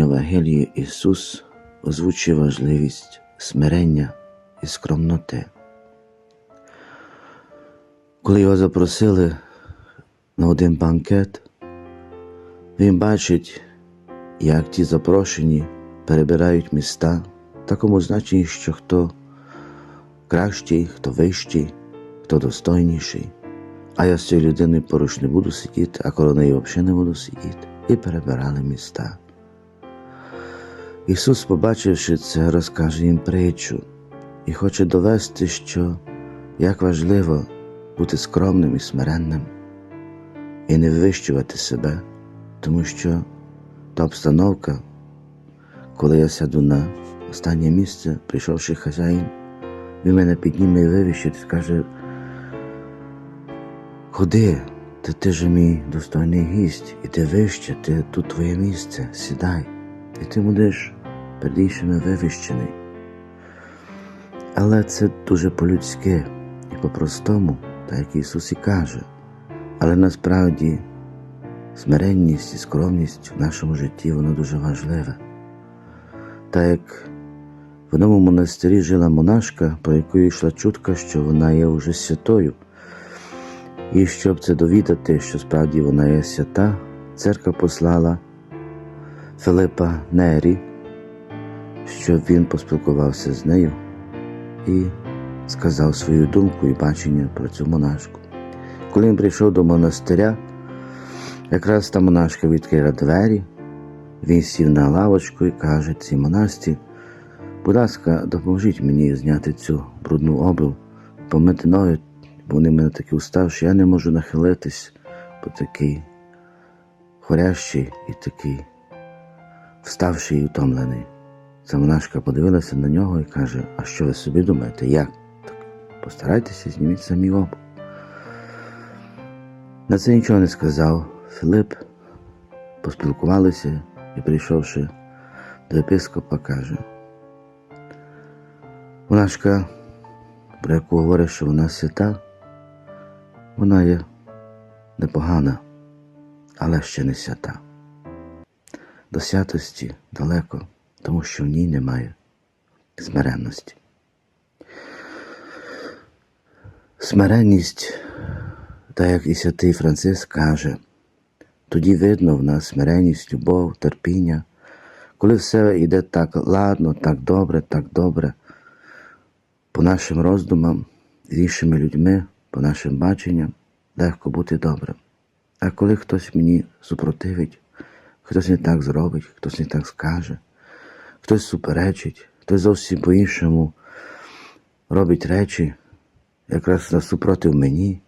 Євангелії Ісус озвучує важливість смирення і скромноти. Коли його запросили на один банкет, він бачить, як ті запрошені перебирають міста в такому значенні, що хто кращий, хто вищий, хто достойніший. А я з цією людиною поруч не буду сидіти, а коло неї взагалі не буду сидіти. І перебирали міста. Ісус, побачивши це, розкаже їм притчу і хоче довести, що як важливо бути скромним і смиренним і не вивищувати себе, тому що та обстановка, коли я сяду на останнє місце, прийшовши хазяїн, він мене підніме і вивіщить і скаже, ходи, та ти же мій достойний гість, іди вище, ти тут твоє місце, сідай, і ти будеш перед іншими вивіщений. Але це дуже по-людськи і по-простому, так як Ісус і каже. Але насправді смиренність і скромність в нашому житті воно дуже важливе. Так як в одному монастирі жила монашка, про яку йшла чутка, що вона є уже святою. І щоб це довідати, що справді вона є свята, церква послала Филипа Нері, щоб він поспілкувався з нею і сказав свою думку і бачення про цю монашку. Коли він прийшов до монастиря, якраз та монашка відкрила двері, він сів на лавочку і каже цій монасті, будь ласка, допоможіть мені зняти цю брудну обув, помити ноги, бо вони мене такі уставші, я не можу нахилитись, бо такий хорящий і такий вставший і утомлений. Ця монашка подивилася на нього і каже: А що ви собі думаєте? Як? Так постарайтеся, зніміть самі обув. На це нічого не сказав. Филип поспілкувалися і, прийшовши до єпископа, каже: Монашка, про яку говорить, що вона свята, вона є непогана, але ще не свята. До святості далеко, тому що в ній немає смиренності. Смиренність, так як і святий Франциск каже, тоді видно в нас смиренність, любов, терпіння, коли все йде так ладно, так добре, так добре, по нашим роздумам з іншими людьми, по нашим баченням, легко бути добрим. А коли хтось мені супротивить, хтось не так зробить, хтось не так скаже, хтось суперечить, хтось зовсім по-іншому робить речі, якраз насупротив мені.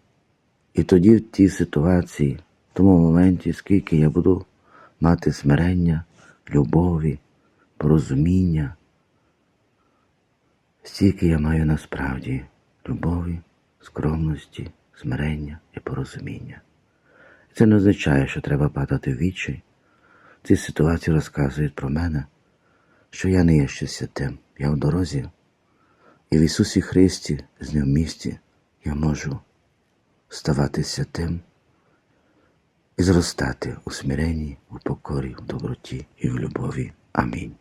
І тоді в тій ситуації, в тому моменті, скільки я буду мати смирення, любові, порозуміння, стільки я маю насправді любові, скромності, смирення і порозуміння. Це не означає, що треба падати в відчай. Ці ситуації розказують про мене, що я не є ще святим, я в дорозі, і в Ісусі Христі, з ним в місті, я можу ставати святим і зростати у смиренні, у покорі, в доброті і в любові. Амінь.